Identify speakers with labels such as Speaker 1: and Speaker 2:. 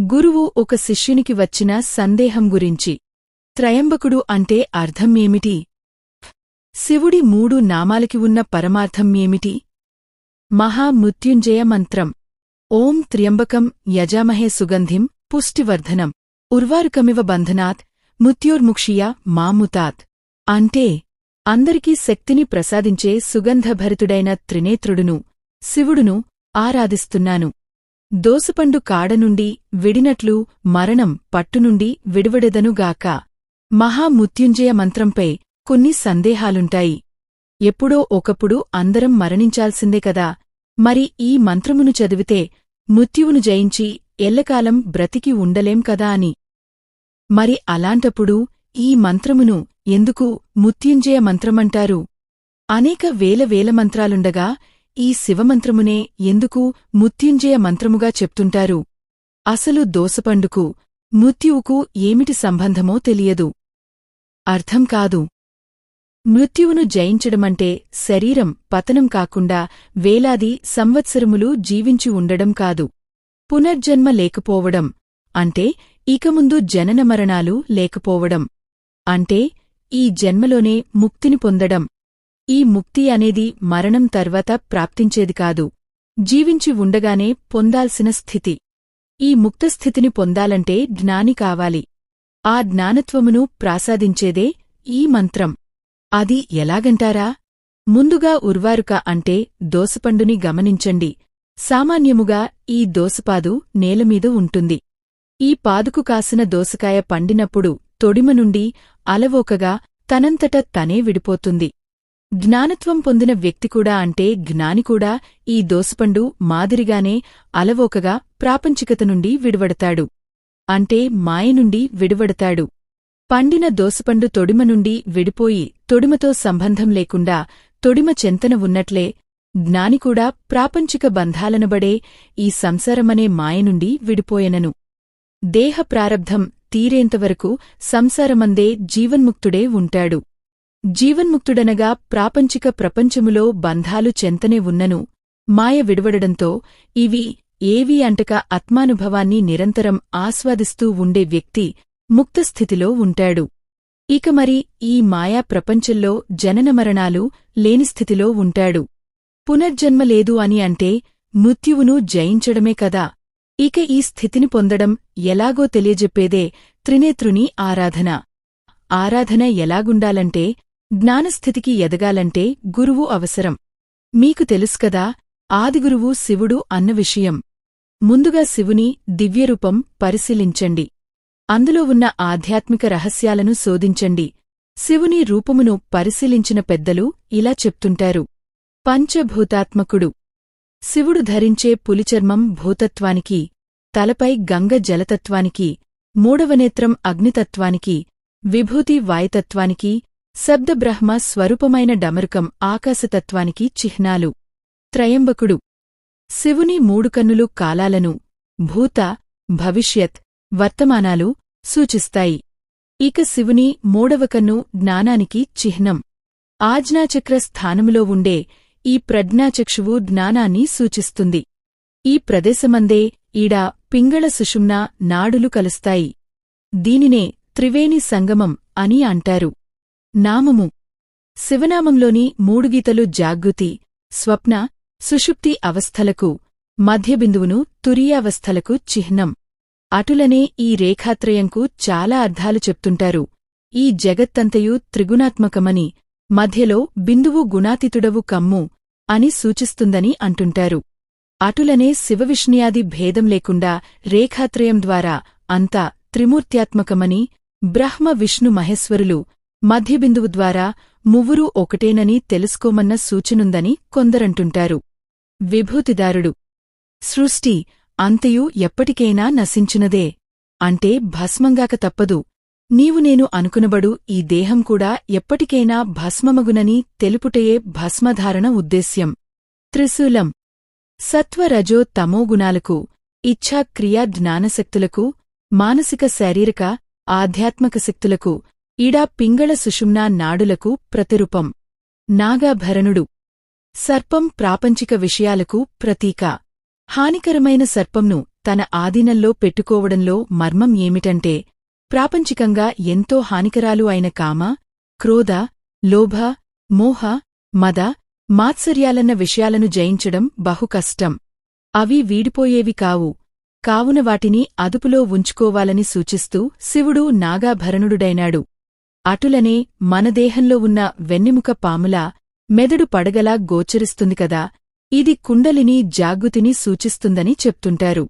Speaker 1: గురువు ఒక శిష్యునికి వచ్చిన సందేహం గురించి. త్రయంబకుడు అంటే అర్థం ఏమిటి? శివుడి మూడు నామాలకి ఉన్న పరమార్థం ఏమిటి? మహామృత్యుంజయ మంత్రం. ఓం త్ర్యంబకం యజామహే సుగంధిం పుష్టివర్ధనం. ఉర్వారుకమివ బంధనాత్ మృత్యోర్ముక్షియ మాముతాత్. అంటే అందరికీ శక్తిని ప్రసాదించే సుగంధభరితుడైన త్రినేత్రుడును శివుడును ఆరాధిస్తున్నాను. దోసపండు కాడ నుండి విడినట్లు మరణం పట్టునుండి విడువడెదనుగాక మహామృత్యుంజయ మంత్రంపై కొన్ని సందేహాలుంటాయి. ఎప్పుడో ఒకప్పుడు అందరం మరణించాల్సిందే కదా. మరి ఈ మంత్రమును చదివితే మృత్యువును జయించి ఎల్లకాలం బ్రతికి ఉండలేం కదా అని. మరి అలాంటప్పుడు ఈ మంత్రమును ఎందుకు మృత్యుంజయ మంత్రమంటారు? అనేక వేల వేల మంత్రాలుండగా ఈ శివమంత్రమునే ఎందుకు ముత్యుంజయ మంత్రముగా చెప్తుంటారు? అసలు దోసపండుకు మృత్యువుకు ఏమిటి సంబంధమో తెలియదు. అర్థం కాదు. మృత్యువును జయించడమంటే శరీరం పతనం కాకుండా వేలాది సంవత్సరములు జీవించి ఉండడం కాదు. పునర్జన్మ లేకపోవడం అంటే ఇకముందు జననమరణాలు జనన మరణాలు లేకపోవడం అంటే ఈ జన్మలోనే ముక్తిని పొందడం. ఈ ముక్తి అనేది మరణం తర్వాత ప్రాప్తించేది కాదు. జీవించి ఉండగానే పొందాల్సిన స్థితి. ఈ ముక్తస్థితిని పొందాలంటే జ్ఞాని కావాలి. ఆ జ్ఞానత్వమును ప్రాసాదించేదే ఈ మంత్రం. అది ఎలాగంటారా? ముందుగా ఉర్వారుక అంటే దోసపండుని గమనించండి. సామాన్యముగా ఈ దోసపాదు నేలమీద ఉంటుంది. ఈ పాదుకు కాసిన దోసకాయ పండినప్పుడు తొడిమ నుండి అలవోకగా తనంతట తనే విడిపోతుంది. జ్ఞానత్వం పొందిన వ్యక్తి కూడా అంటే జ్ఞానికూడా ఈ దోసపండు మాదిరిగానే అలవోకగా ప్రాపంచికత నుండి విడువడతాడు. అంటే మాయ నుండి పండిన దోసపండు తొడిమ నుండి విడిపోయి తొడిమతో సంబంధం లేకుండా తొడిమ చెంతన ఉన్నట్లే జ్ఞానికూడా ప్రాపంచిక బంధాలనబడే ఈ సంసారమనే మాయ నుండి విడిపోయెనను. దేహ ప్రారబ్ధం తీరేంతవరకు సంసారమందే జీవన్ముక్తుడే ఉంటాడు. జీవన్ముక్తుడనగా ప్రాపంచిక ప్రపంచములో బంధాలు చెంతనే ఉన్నను. మాయ విడవడడంతో ఇవి ఏవీ అంటక ఆత్మానుభవాన్ని నిరంతరం ఆస్వాదిస్తూ ఉండే వ్యక్తి ముక్తస్థితిలో ఉంటాడు. ఇక మరి ఈ మాయా ప్రపంచంలో జననమరణాలు లేని స్థితిలో ఉంటాడు. పునర్జన్మ లేదు అని అంటే మృత్యువును జయించడమే కదా. ఇక ఈ స్థితిని పొందడం ఎలాగో తెలియజెప్పేదే త్రినేత్రుని ఆరాధన. ఆరాధన ఎలాగుండాలంటే జ్ఞానస్థితికి ఎదగాలంటే గురువు అవసరం. మీకు తెలుసుకదా ఆదిగురువు శివుడు అన్న విషయం. ముందుగా శివుని దివ్యరూపం పరిశీలించండి. అందులో ఉన్న ఆధ్యాత్మిక రహస్యాలను శోధించండి. శివుని రూపమును పరిశీలించిన పెద్దలు ఇలా చెప్తుంటారు. పంచభూతాత్మకుడు. శివుడు ధరించే పులిచర్మం భూతత్వానికి తలపై గంగ జలతత్వానికి మూడవనేత్రం అగ్నితత్వానికి విభూతి వాయుతత్వానికి శబ్దబ్రహ్మ స్వరూపమైన డమరుకం ఆకాశతత్వానికి చిహ్నాలు. త్రయంబకుడు. శివుని మూడు కన్నులు కాలాలను భూత భవిష్యత్ వర్తమానాలు సూచిస్తాయి. ఇక శివుని మూడవ కన్ను జ్ఞానానికి చిహ్నం. ఆజ్ఞాచక్ర స్థానములో ఉండే ఈ ప్రజ్ఞాచక్షువు జ్ఞానాన్ని సూచిస్తుంది. ఈ ప్రదేశమందే ఈడ పింగళ సుషుమ్న నాడులు కలుస్తాయి. దీనినే త్రివేణి సంగమం అని అంటారు. నామము. శివనామంలోని మూడు గీతలు జాగృతి స్వప్న సుషుప్తి అవస్థలకు మధ్యబిందువును తురియావస్థలకు చిహ్నం. అటులనే ఈ రేఖాత్రయంకు చాలా అర్థాలు చెప్తుంటారు. ఈ జగత్తంతయు త్రిగుణాత్మకమని మధ్యలో బిందువు గుణాతితుడవు కమ్ము అని సూచిస్తుందని అంటుంటారు. అటులనే శివవిష్ణుయాది భేదం లేకుండా రేఖాత్రయం ద్వారా అంతా త్రిమూర్త్యాత్మకమని బ్రహ్మ విష్ణు మహేశ్వరులు మధ్యబిందువు ద్వారా మువ్వురూ ఒకటేనని తెలుసుకోమన్న సూచనుందని కొందరంటుంటారు. విభూతిదారుడు సృష్టి అంతయు ఎప్పటికైనా నశించునదే అంటే భస్మంగాక తప్పదు. నీవు నేను అనుకునబడు ఈ దేహం కూడా ఎప్పటికైనా భస్మమగునని తెలుపుటయే భస్మధారణ ఉద్దేశ్యం. త్రిశూలం సత్వరజో తమోగుణాలకు ఇచ్ఛా క్రియా జ్ఞానశక్తులకు మానసిక శారీరక ఆధ్యాత్మక శక్తులకు ఈడా పింగళ సుషుమ్నా నాడులకు ప్రతిరూపం. నాగాభరణుడు. సర్పం ప్రాపంచిక విషయాలకు ప్రతీక. హానికరమైన సర్పంను తన ఆధీనంలో పెట్టుకోవడంలో మర్మం ఏమిటంటే ప్రాపంచికంగా ఎంతో హానికరాలు అయిన కామ క్రోధ లోభ మోహ మద మాత్సర్యాలన్న విషయాలను జయించడం బహు కష్టం. అవి వీడిపోయేవి కావు. కావున వాటిని అదుపులో ఉంచుకోవాలని సూచిస్తూ శివుడు నాగాభరణుడుడైనాడు. అటులనే మన దేహంలో ఉన్న వెన్నెముక పాములా మెదడు పడగలా గోచరిస్తుంది కదా. ఇది కుండలిని జాగృతిని సూచిస్తుందని చెప్తుంటారు.